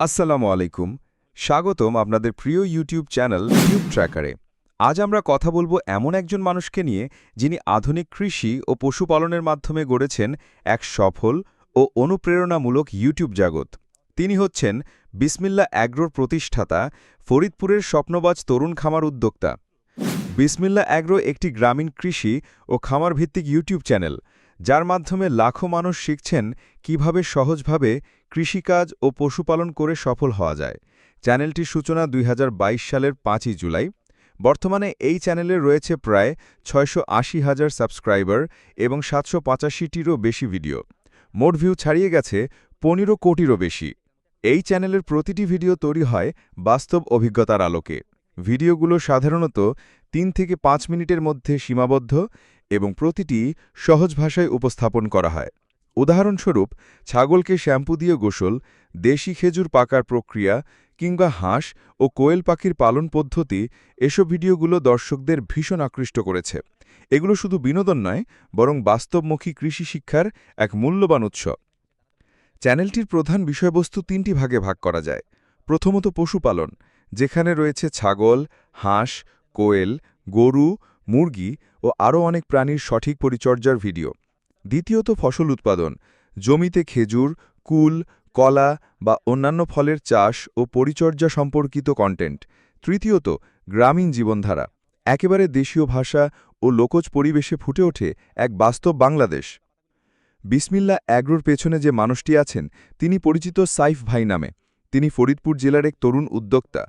আসসালামু আলাইকুম। স্বাগতম আপনাদের প্রিয় ইউটিউব চ্যানেল টিউব ট্র্যাকারে আজ আমরা কথা বলব এমন একজন মানুষকে নিয়ে যিনি আধুনিক কৃষি ও পশুপালনের মাধ্যমে গড়েছেন এক সফল ও অনুপ্রেরণামূলক ইউটিউব জগৎ। তিনি হচ্ছেন বিসমিল্লা অ্যাগ্রোর প্রতিষ্ঠাতা ফরিদপুরের স্বপ্নবাজ তরুণ খামার উদ্যোক্তা। বিসমিল্লা অ্যাগ্রো একটি গ্রামীণ কৃষি ও খামার ভিত্তিক ইউটিউব চ্যানেল। যার মাধ্যমে লাখো মানুষ শিখছেন কীভাবে সহজভাবে কৃষিকাজ ও পশুপালন করে সফল হওয়া যায়। চ্যানেলটির সূচনা দুই হাজার বাইশ সালের পাঁচই জুলাই। বর্তমানে এই চ্যানেলে রয়েছে প্রায় ছয়শো হাজার সাবস্ক্রাইবার এবং সাতশো পঁচাশিটিরও বেশি ভিডিও। মোট ভিউ ছাড়িয়ে গেছে পনেরো কোটিরও বেশি। এই চ্যানেলের প্রতিটি ভিডিও তৈরি হয় বাস্তব অভিজ্ঞতার আলোকে। ভিডিওগুলো সাধারণত তিন থেকে পাঁচ মিনিটের মধ্যে সীমাবদ্ধ এবং প্রতিটি সহজ ভাষায় উপস্থাপন করা হয়। উদাহরণস্বরূপ, ছাগলকে শ্যাম্পু দিয়ে গোসল, দেশি খেজুর পাকার প্রক্রিয়া কিংবা হাঁস ও কোয়েল পাখির পালন পদ্ধতি এসব ভিডিওগুলো দর্শকদের ভীষণ আকৃষ্ট করেছে। এগুলো শুধু বিনোদন নয়, বরং বাস্তবমুখী কৃষি শিক্ষার এক মূল্যবান উৎস। চ্যানেলটির প্রধান বিষয়বস্তু তিনটি ভাগে ভাগ করা যায়। প্রথমত পশুপালন, যেখানে রয়েছে ছাগল, হাঁস, কোয়েল, গরু মুরগি ও আরও অনেক প্রাণীর সঠিক পরিচর্যার ভিডিও। দ্বিতীয়ত ফসল উৎপাদন। জমিতে খেজুর, কুল, কলা বা অন্যান্য ফলের চাষ ও পরিচর্যা সম্পর্কিত কন্টেন্ট তৃতীয়ত, গ্রামীণ জীবনধারা। একেবারে দেশীয় ভাষা ও লোকজ পরিবেশে ফুটে ওঠে এক বাস্তব বাংলাদেশ। বিসমিল্লা অ্যাগ্রোর পেছনে যে মানুষটি আছেন, তিনি পরিচিত সাইফ ভাই নামে। তিনি ফরিদপুর জেলার এক তরুণ উদ্যোক্তা।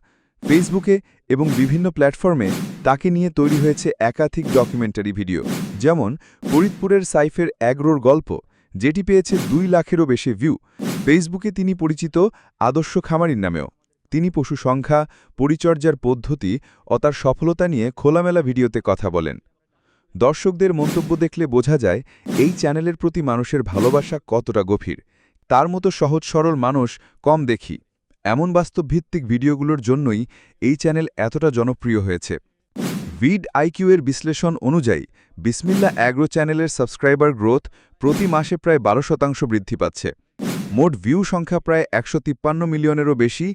ফেসবুকে এবং বিভিন্ন প্ল্যাটফর্মে তাকে নিয়ে তৈরি হয়েছে একাধিক ডকুমেন্টারি ভিডিও যেমন ফরিদপুরের সাইফের অ্যাগ্রোর গল্প, যেটি পেয়েছে দুই লাখেরও বেশি ভিউ ফেসবুকে তিনি পরিচিত আদর্শ খামারির নামেও। তিনি পশু সংখ্যা, পরিচর্যার পদ্ধতি ও তার সফলতা নিয়ে খোলামেলা ভিডিওতে কথা বলেন। দর্শকদের মন্তব্য দেখলে বোঝা যায়, এই চ্যানেলের প্রতি মানুষের ভালোবাসা কতটা গভীর। তার মতো সহজ সরল মানুষ কম দেখি। এমন বাস্তবভিত্তিক ভিডিওগুলোর জন্যই এই চ্যানেল এতটা জনপ্রিয় হয়েছে। ভিড আইকিউ এর বিশ্লেষণ অনুযায়ী বিসমিল্লা অ্যাগ্রো চ্যানেলের সাবস্ক্রাইবার গ্রোথ প্রতি মাসে প্রায় বারো শতাংশ বৃদ্ধি পাচ্ছে। মোট ভিউ সংখ্যা প্রায় একশো তিপ্পান্ন মিলিয়নেরও বেশি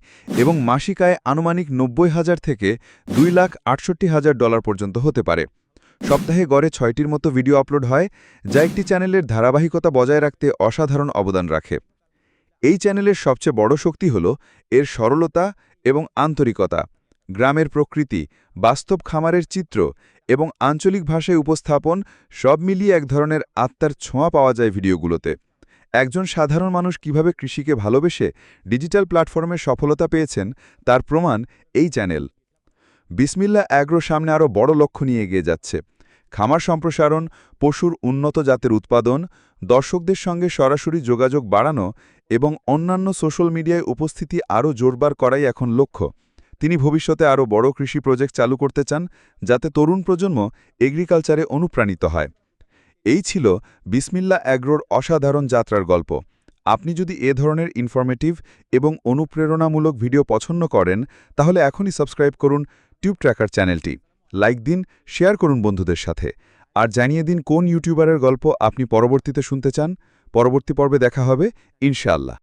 এবং মাসিক আয় আনুমানিক নব্বই হাজার থেকে দুই লাখ আটষট্টি হাজার ডলার পর্যন্ত হতে পারে। সপ্তাহে গড়ে ছয়টির মতো ভিডিও আপলোড হয়, যা একটি চ্যানেলের ধারাবাহিকতা বজায় রাখতে অসাধারণ অবদান রাখে। এই চ্যানেলের সবচেয়ে বড় শক্তি হল এর সরলতা এবং আন্তরিকতা। গ্রামের প্রকৃতি, বাস্তব খামারের চিত্র এবং আঞ্চলিক ভাষায় উপস্থাপন সব মিলিয়ে এক ধরনের আত্মার ছোঁয়া পাওয়া যায় ভিডিওগুলোতে। একজন সাধারণ মানুষ কীভাবে কৃষিকে ভালোবেসে ডিজিটাল প্ল্যাটফর্মে সফলতা পেয়েছেন তার প্রমাণ এই চ্যানেল। বিসমিল্লা অ্যাগ্রো সামনে আরও বড় লক্ষ্য নিয়ে এগিয়ে যাচ্ছে। খামার সম্প্রসারণ, পশুর উন্নত জাতের উৎপাদন, দর্শকদের সঙ্গে সরাসরি যোগাযোগ বাড়ানো এবং অন্যান্য সোশ্যাল মিডিয়ায় উপস্থিতি আরও জোরবার করাই এখন লক্ষ্য। তিনি ভবিষ্যতে আরও বড় কৃষি প্রজেক্ট চালু করতে চান, যাতে তরুণ প্রজন্ম এগ্রিকালচারে অনুপ্রাণিত হয়। এই ছিল বিসমিল্লা অ্যাগ্রোর অসাধারণ যাত্রার গল্প। আপনি যদি এ ধরনের ইনফরমেটিভ এবং অনুপ্রেরণামূলক ভিডিও পছন্দ করেন, তাহলে এখনই সাবস্ক্রাইব করুন টিউব ট্র্যাকার চ্যানেলটি লাইক দিন শেয়ার করুন বন্ধুদের সাথে। আর জানিয়ে দিন কোন ইউটিউবারের গল্প আপনি পরবর্তীতে শুনতে চান। পরবর্তী পর্বে দেখা হবে, ইনশাআল্লাহ।